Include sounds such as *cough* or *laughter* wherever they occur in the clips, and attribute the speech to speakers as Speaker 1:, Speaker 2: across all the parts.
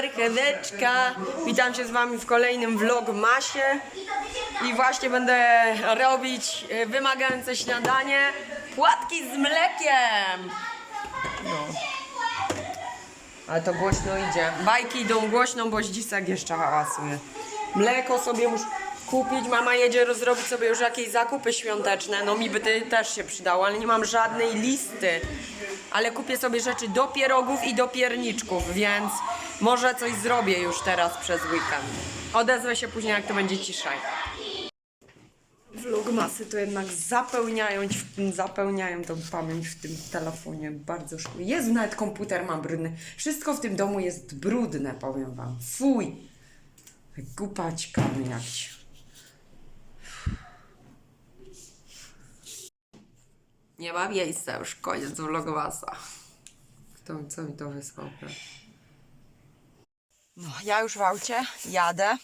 Speaker 1: Marcheweczka. Witam się z wami w kolejnym vlogmasie. I właśnie będę robić e, wymagające śniadanie. Płatki z mlekiem. No. Ale to głośno idzie. Bajki idą głośno, bo Zdzisek jeszcze hałasuje. Mleko sobie muszę kupić. Mama jedzie rozrobić sobie już jakieś zakupy świąteczne. No mi by ty też się przydało, ale nie mam żadnej listy. Ale kupię sobie rzeczy do pierogów i do pierniczków, więc może coś zrobię już teraz przez weekend. Odezwę się później, jak to będzie ciszej. Vlogmasy to jednak zapełniają, zapełniają tą pamięć w tym telefonie bardzo szybko. Jezu, nawet komputer ma brudny. Wszystko w tym domu jest brudne, powiem wam. Fuj! Gupaćkamy jakś. Nie ma miejsca już, koniec vlogmasa. Kto, co mi to wysłał? No, ja już w aucie, jadę.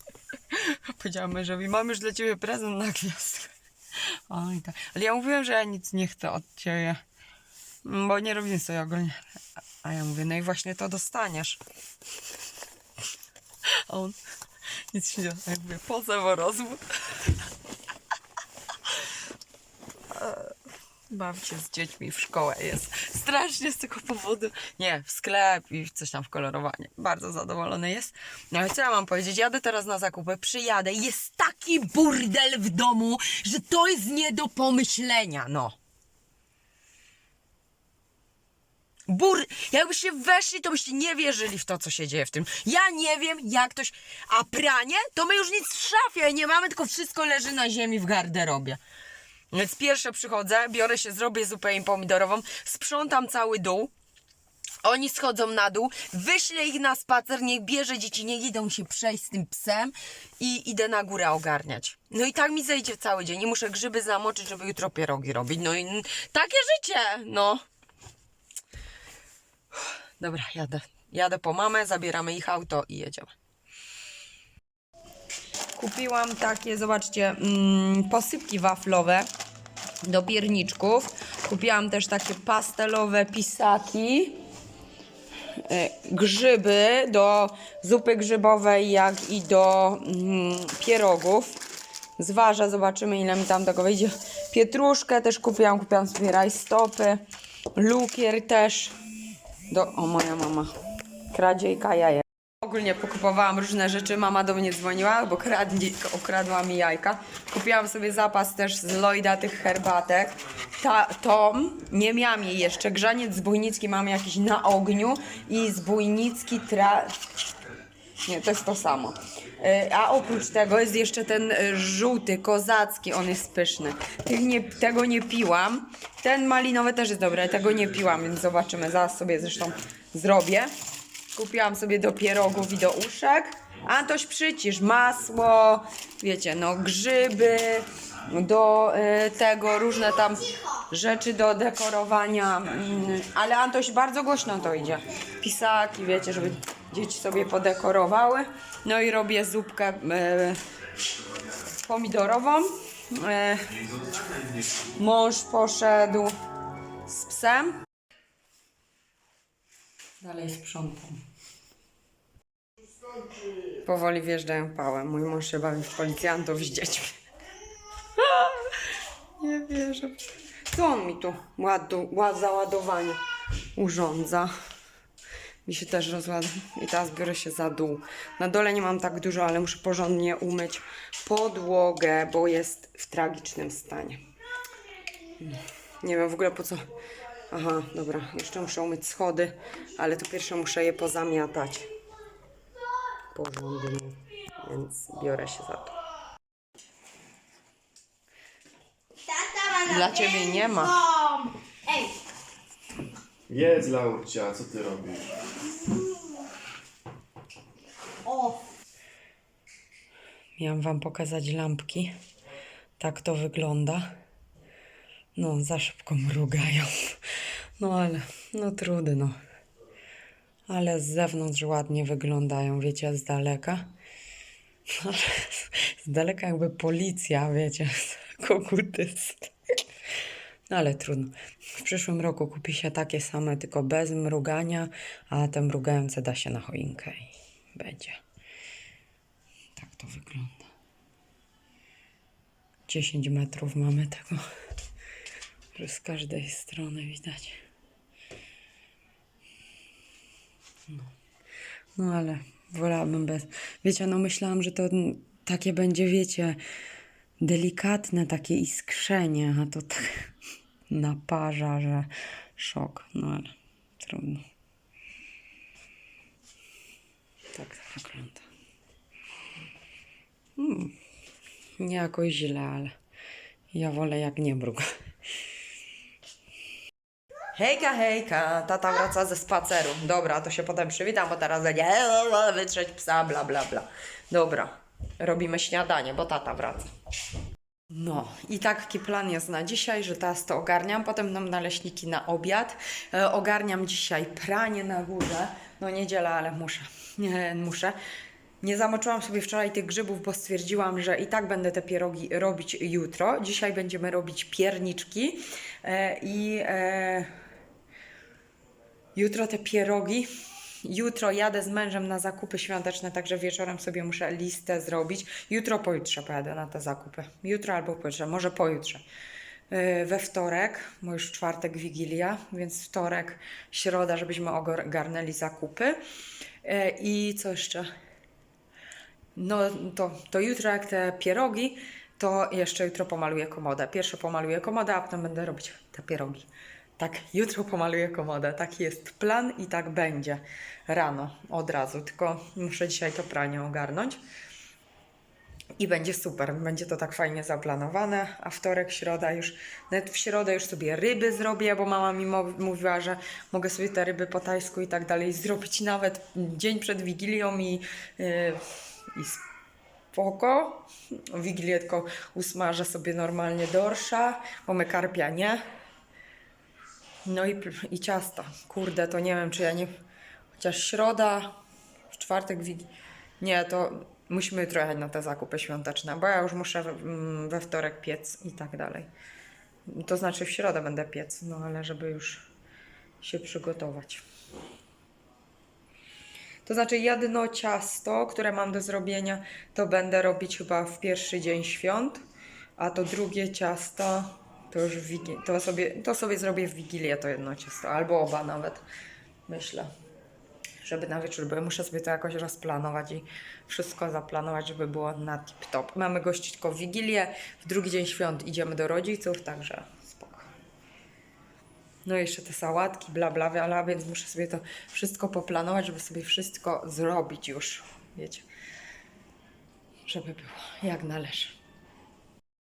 Speaker 1: *laughs* Powiedziałam mężowi, mam już dla ciebie prezent na gwiazdkę. Oj, tak. Ale ja mówiłem, że ja nic nie chcę od ciebie. Bo nie robimy sobie ogólnie. A ja mówię, no i właśnie to dostaniesz. A on nic się nie dzieje. Ja mówię, pozew o rozwód. Baw się z dziećmi w szkołę jest strasznie z tego powodu. Nie, w sklep i coś tam w kolorowanie. Bardzo zadowolony jest. No ale co ja mam powiedzieć? Jadę teraz na zakupy, przyjadę jest taki burdel w domu, że to jest nie do pomyślenia, no. Bur... Jakbyście weszli, to byście nie wierzyli w to, co się dzieje w tym. Ja nie wiem, jak ktoś... A pranie? To my już nic w szafie nie mamy, tylko wszystko leży na ziemi w garderobie. Więc pierwsze przychodzę, biorę się, zrobię zupę im pomidorową, sprzątam cały dół. Oni schodzą na dół, wyślę ich na spacer, niech bierze dzieci, niech idą się przejść z tym psem i idę na górę ogarniać. No i tak mi zejdzie cały dzień i muszę grzyby zamoczyć, żeby jutro pierogi robić. No i takie życie, no. Dobra, jadę. Jadę po mamę, zabieramy ich auto i jedziemy. Kupiłam takie, zobaczcie, mm, posypki waflowe do pierniczków. Kupiłam też takie pastelowe pisaki. e, Grzyby do zupy grzybowej, jak i do mm, pierogów. Zważę, zobaczymy ile mi tam tego wyjdzie. Pietruszkę też kupiłam, kupiłam sobie rajstopy. Lukier też. Do, o, moja mama. Kradziejka jaje. Ogólnie pokupowałam różne rzeczy. Mama do mnie dzwoniła, bo kradli, okradła mi jajka. Kupiłam sobie zapas też z Lloyda tych herbatek. Ta, to nie miałam jej jeszcze. Grzaniec zbójnicki mam jakiś na ogniu i zbójnicki tra... Nie, to jest to samo. Y, A oprócz tego jest jeszcze ten żółty, kozacki, on jest pyszny. Tych nie, tego nie piłam. Ten malinowy też jest dobry, tego nie piłam, więc zobaczymy. Zaraz sobie zresztą zrobię. Kupiłam sobie do pierogów i do uszek. Antoś przycisz, masło, wiecie, no grzyby, do y, tego różne tam rzeczy do dekorowania. Mm, ale Antoś bardzo głośno to idzie. Pisaki, wiecie, żeby dzieci sobie podekorowały. No i robię zupkę y, pomidorową. Y, mąż poszedł z psem. Dalej sprzątam. Powoli wjeżdżają pałę. Mój mąż się bawi w policjantów z dziećmi. *laughs* Nie wierzę. Co on mi tu ładu, ład, załadowanie urządza? Mi się też rozładza. I teraz biorę się za dół. Na dole nie mam tak dużo, ale muszę porządnie umyć podłogę, bo jest w tragicznym stanie. Nie wiem w ogóle po co. Aha, dobra, jeszcze muszę umyć schody, ale to pierwsze muszę je pozamiatać. Porządnie, więc biorę się za to. Dla ciebie nie ma.
Speaker 2: Ej,
Speaker 3: Jedz, Laurcia, co ty robisz?
Speaker 2: o,
Speaker 1: Miałam wam pokazać lampki. Tak to wygląda. No, za szybko mrugają. No ale, no trudno. Ale z zewnątrz ładnie wyglądają, wiecie, z daleka. *laughs* Ale z daleka jakby policja, wiecie, koguty. No ale trudno. W przyszłym roku kupi się takie same, tylko bez mrugania, a te mrugające da się na choinkę i będzie. Tak to wygląda. 10 metrów mamy tego, że z każdej strony widać. No, no ale wolałabym bez. Wiecie, no myślałam, że to takie będzie, wiecie, delikatne takie iskrzenie, a to tak *laughs* naparza, że szok. No ale trudno. Tak to wygląda. Hmm. Nie jakoś źle, ale ja wolę jak nie mruga. Hejka, hejka, tata wraca ze spaceru. Dobra, to się potem przywitam, bo teraz będzie wytrzeć psa, bla, bla, bla. Dobra, robimy śniadanie, bo tata wraca. No i taki plan jest na dzisiaj, że teraz to ogarniam, potem nam naleśniki na obiad. E, ogarniam dzisiaj pranie na górze. No niedziela, ale muszę. Nie, muszę. Nie zamoczyłam sobie wczoraj tych grzybów, bo stwierdziłam, że i tak będę te pierogi robić jutro. Dzisiaj będziemy robić pierniczki e, i e, jutro te pierogi. Jutro jadę z mężem na zakupy świąteczne, także wieczorem sobie muszę listę zrobić. Jutro, pojutrze pojadę na te zakupy. Jutro albo pojutrze, może pojutrze. Yy, We wtorek, bo już w czwartek Wigilia, więc wtorek, środa, żebyśmy ogarnęli zakupy. Yy, I co jeszcze? No to, to jutro jak te pierogi, to jeszcze jutro pomaluję komodę. Pierwsze pomaluję komodę, a potem będę robić te pierogi. Tak, jutro pomaluję komodę. Taki jest plan i tak będzie. Rano, od razu. Tylko muszę dzisiaj to pranie ogarnąć. I będzie super, będzie to tak fajnie zaplanowane, a wtorek, środa już, nawet w środę już sobie ryby zrobię, bo mama mi mówiła, że mogę sobie te ryby po tajsku i tak dalej zrobić nawet dzień przed Wigilią i, yy, i spoko. Wigilię tylko usmażę sobie normalnie dorsza, bo my karpia nie. No i, i ciasta. Kurde, to nie wiem, czy ja nie... Chociaż środa, w czwartek, wig... Nie, to musimy jechać na te zakupy świąteczne, bo ja już muszę mm, we wtorek piec i tak dalej. To znaczy w środę będę piec, no ale żeby już się przygotować. To znaczy jedno ciasto, które mam do zrobienia, to będę robić chyba w pierwszy dzień świąt, a to drugie ciasto to już w wigi- to sobie, to sobie zrobię w Wigilię to jedno ciasto, albo oba nawet, myślę. Żeby na wieczór, ja muszę sobie to jakoś rozplanować i wszystko zaplanować, żeby było na tip-top. Mamy gościć tylko w Wigilię, w drugi dzień świąt idziemy do rodziców, także spoko. No i jeszcze te sałatki, bla bla bla, więc muszę sobie to wszystko poplanować, żeby sobie wszystko zrobić już, wiecie. Żeby było jak należy.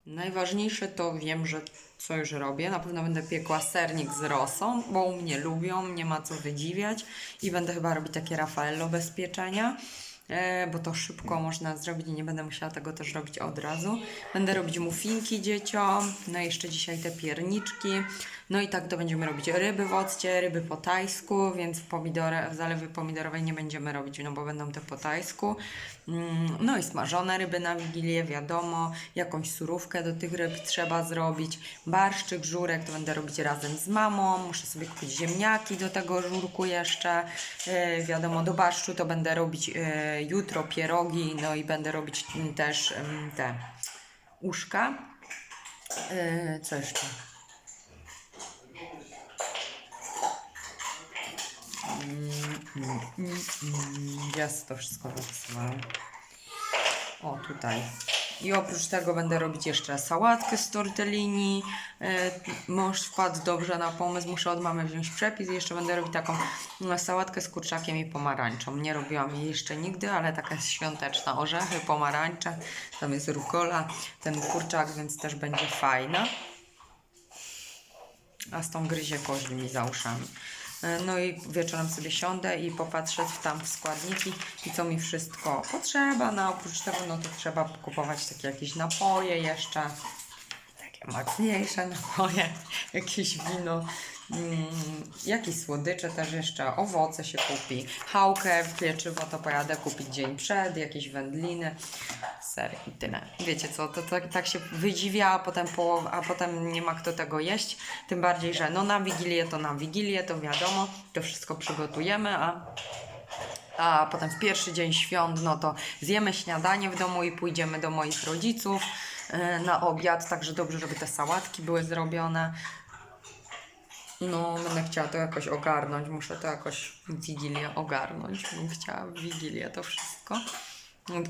Speaker 1: Najważniejsze to wiem, że co już robię. Na pewno będę piekła sernik z rosą, bo u mnie lubią, nie ma co wydziwiać. I będę chyba robić takie Raffaello bez pieczenia, e, bo to szybko można zrobić i nie będę musiała tego też robić od razu. Będę robić muffinki dzieciom, no i jeszcze dzisiaj te pierniczki. No i tak to będziemy robić ryby w occie, ryby po tajsku, więc pomidore, w zalewy pomidorowej nie będziemy robić, no bo będą te po tajsku. Mm, No i smażone ryby na Wigilię, wiadomo, jakąś surówkę do tych ryb trzeba zrobić. Barszczyk, żurek to będę robić razem z mamą. Muszę sobie kupić ziemniaki do tego żurku jeszcze. E, wiadomo, do barszczu to będę robić e, jutro pierogi, no i będę robić mm, też em, te uszka. E, co jeszcze? Ja sobie to wszystko wypisywałam. O, tutaj. I oprócz tego będę robić jeszcze sałatkę z tortellini. E, mąż wpadł dobrze na pomysł, muszę od mamy wziąć przepis jeszcze będę robić taką mm, sałatkę z kurczakiem i pomarańczą. Nie robiłam jej jeszcze nigdy, ale taka świąteczna. Orzechy, pomarańcze, tam jest rukola, ten kurczak, więc też będzie fajna. A z tą gryzie koźli mi za uszami. E, No i wieczorem sobie siądę i popatrzę w tam w składniki i co mi wszystko potrzeba. No oprócz tego no to trzeba kupować takie jakieś napoje jeszcze. Takie mocniejsze napoje, *laughs* jakieś wino Mm, jakieś słodycze też jeszcze, owoce się kupi. Chałkę, pieczywo to pojadę kupić dzień przed, jakieś wędliny, ser i tyle. Wiecie co, to tak, tak się wydziwia, a potem, połowa, a potem nie ma kto tego jeść. Tym bardziej, że no na Wigilię to na Wigilię, to wiadomo, to wszystko przygotujemy, a a potem w pierwszy dzień świąt, no to zjemy śniadanie w domu i pójdziemy do moich rodziców e, na obiad, także dobrze, żeby te sałatki były zrobione. No, będę chciała to jakoś ogarnąć, muszę to jakoś w Wigilię ogarnąć, bym chciała w Wigilię to wszystko.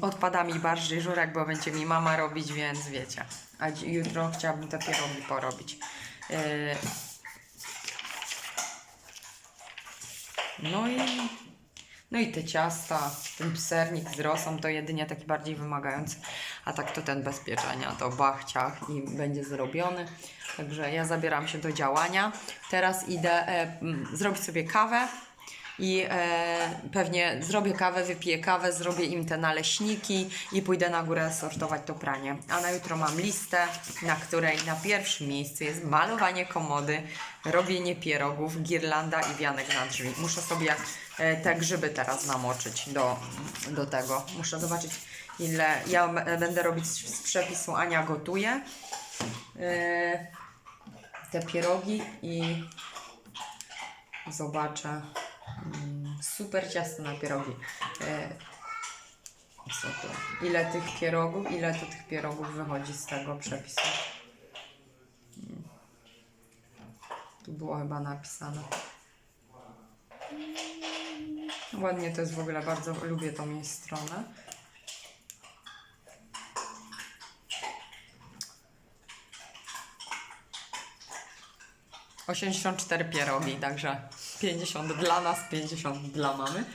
Speaker 1: Odpada mi bardziej żurek, bo będzie mi mama robić, więc wiecie. A jutro chciałabym te pierogi porobić. E, No i no i te ciasta, ten sernik z rosą to jedynie taki bardziej wymagający, a tak to ten bez pieczenia, to bachciach i będzie zrobiony. Także ja zabieram się do działania. Teraz idę e, m, zrobić sobie kawę i e, pewnie zrobię kawę, wypiję kawę, zrobię im te naleśniki i pójdę na górę sortować to pranie. A na jutro mam listę, na której na pierwszym miejscu jest malowanie komody, robienie pierogów, girlanda i wianek na drzwi. Muszę sobie e, te grzyby teraz namoczyć do, do tego. Muszę zobaczyć ile ja będę robić z z przepisu Ania gotuje. E, te pierogi i zobaczę. Mm, Super ciasto na pierogi. E, co to? Ile tych pierogów, ile to tych pierogów wychodzi z tego przepisu? Mm. Tu było chyba napisane. Ładnie to jest w ogóle, bardzo lubię tą jej stronę. Osiemdziesiąt cztery pierogi, także 50 dla nas, 50 dla mamy.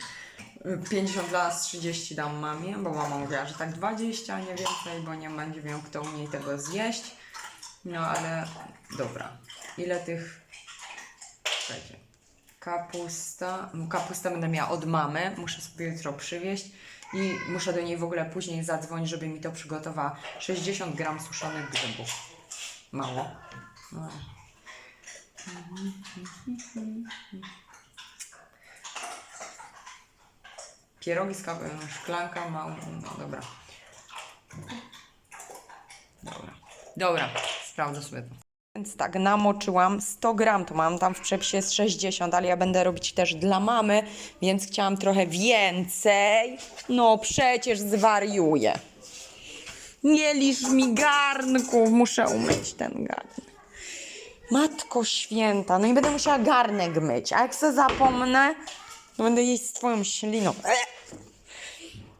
Speaker 1: 50 dla nas, 30 dam mamie, bo mama mówiła, że tak 20, a nie więcej, bo nie będzie miał kto u niej tego zjeść. No ale dobra. Ile tych. Czekajcie. Kapusta. no, Kapustę będę miała od mamy. Muszę sobie jutro przywieźć. I muszę do niej w ogóle później zadzwonić, żeby mi to przygotowała. 60 gram suszonych grzybów. Mało. No. Pierogi z kawą, szklanka, mało. No dobra. Dobra. Dobra, sprawdzę sobie to. Więc tak, namoczyłam 100 gram, to mam tam w przepisie jest 60, ale ja będę robić też dla mamy, więc chciałam trochę więcej. No przecież zwariuję. Nie lisz mi garnków, muszę umyć ten garnek. Matko święta, no i będę musiała garnek myć, a jak se zapomnę, to będę jeść z twoją śliną.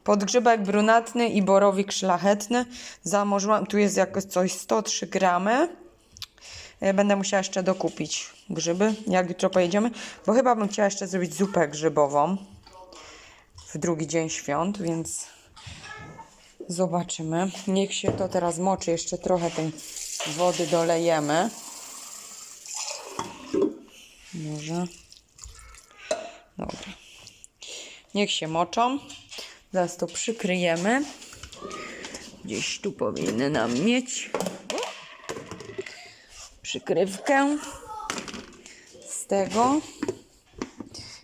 Speaker 1: Podgrzybek brunatny i borowik szlachetny. Zamorzyłam, tu jest jakoś coś 103 gramy. E, Będę musiała jeszcze dokupić grzyby, jak jutro pojedziemy, bo chyba bym chciała jeszcze zrobić zupę grzybową w drugi dzień świąt, więc zobaczymy. Niech się to teraz moczy, jeszcze trochę tej wody dolejemy. Może. Dobra. Niech się moczą. Zaraz to przykryjemy. Gdzieś tu powinny nam mieć przykrywkę z tego.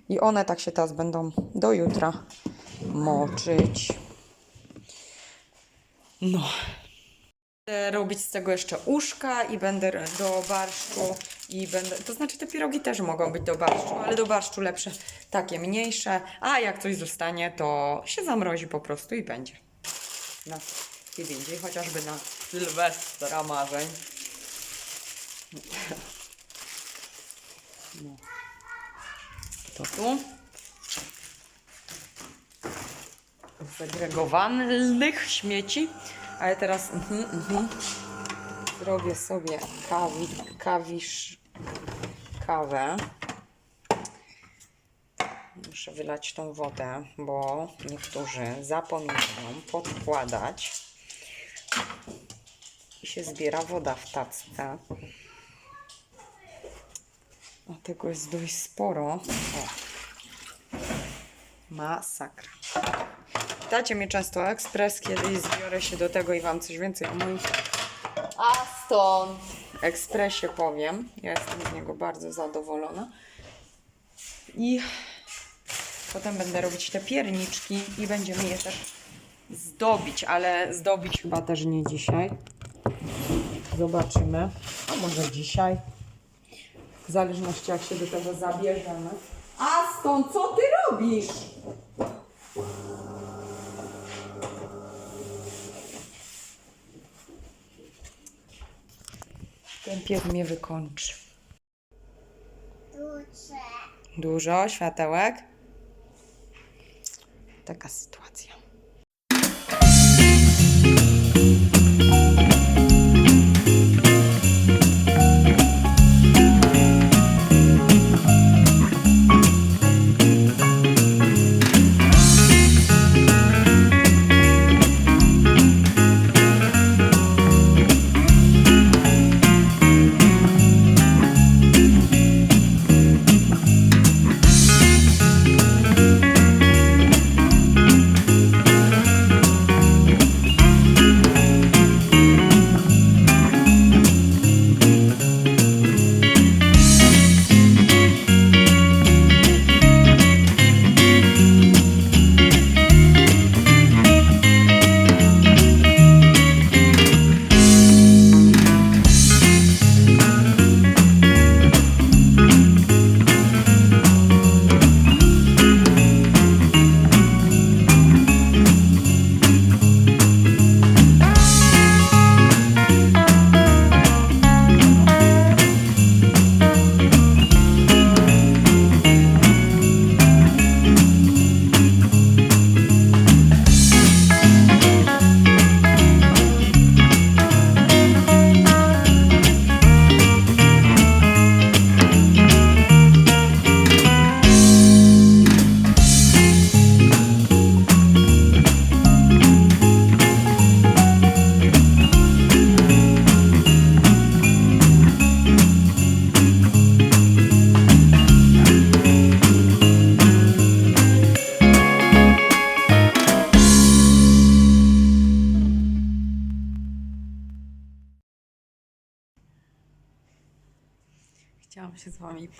Speaker 1: I one tak się teraz będą do jutra moczyć. No. Będę robić z tego jeszcze uszka i będę do barszczu i będę, to znaczy te pierogi też mogą być do barszczu, ale do barszczu lepsze, takie mniejsze, a jak coś zostanie, to się zamrozi po prostu i będzie. Na kiedy indziej, chociażby na Sylwestra marzeń. No. To tu. Segregowanych śmieci. Ale teraz mhm, mhm. Zrobię sobie kawi, kawisz, kawę. Muszę wylać tą wodę, bo niektórzy zapominają podkładać i się zbiera woda w tacce. A tego jest dość sporo. O. Masakra. Pytacie mnie często ekspres, kiedyś zbiorę się do tego i wam coś więcej o moich... A stąd! ekspresie powiem. Ja jestem z niego bardzo zadowolona. I potem będę robić te pierniczki i będziemy je też zdobić, ale zdobić chyba też nie dzisiaj. Zobaczymy. A może dzisiaj. W zależności jak się do tego zabierzemy. A stąd co ty robisz? Ten pies mnie wykończy.
Speaker 2: Duże.
Speaker 1: Dużo światełek. Taka sytuacja.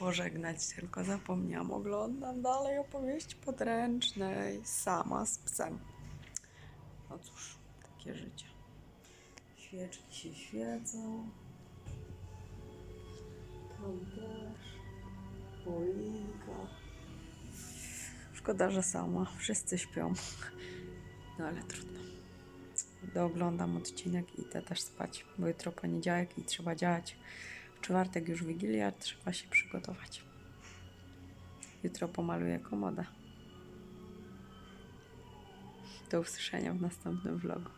Speaker 1: Pożegnać, tylko zapomniałam. Oglądam dalej opowieści podręcznej, sama z psem. No cóż, takie życie. Świeczki się świecą. Tam też. Polinka. Szkoda, że sama. Wszyscy śpią. No ale trudno. Dooglądam odcinek i idę też spać, bo jutro poniedziałek i trzeba działać. Czwartek już Wigilia, trzeba się przygotować. Jutro pomaluję komodę. Do usłyszenia w następnym vlogu.